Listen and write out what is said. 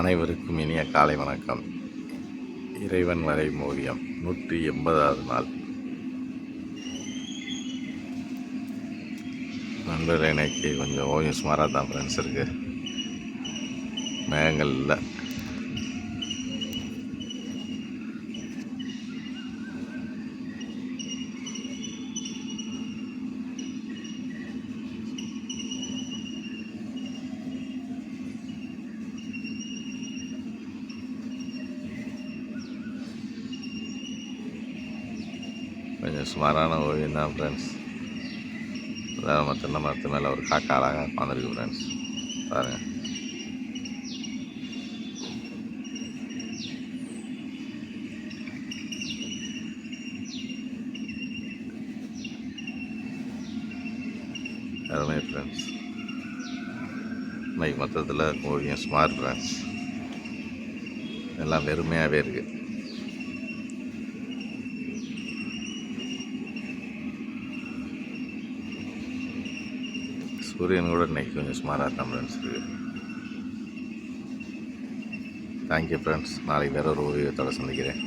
அனைவருக்கும் இனிய காலை வணக்கம். இறைவன் வரை மோதியம். நூற்றி எண்பதாவது நாள். நண்பர்கள் இன்னைக்கு கொஞ்சம் ஓவியம் சுமாராக தான் ஃப்ரெண்ட்ஸ் இருக்குது மேகங்கள் இல்லை கொஞ்சம் சுமாரான ஓவியம் தான் ஃப்ரெண்ட்ஸ் அதாவது நம்ம தென்னை மரத்து மேலே ஒரு காக்கா அழகாக உட்காந்துருக்கு ஃப்ரெண்ட்ஸ் பாருங்கள் அருமை ஃப்ரெண்ட்ஸ் இன்னைக்கு மொத்தத்தில் ஓவியம் ஸ்மார்ட் ஃப்ரெண்ட்ஸ் எல்லாம் வெறுமையாகவே இருக்குது சூரியன் கூட இன்னைக்கு கொஞ்சம் சுமாராக தான் ஃப்ரெண்ட்ஸ் தேங்க்யூ ஃப்ரெண்ட்ஸ் நாளைக்கு வேறு ஒரு ஓவியத்தோட சந்திக்கிறேன்.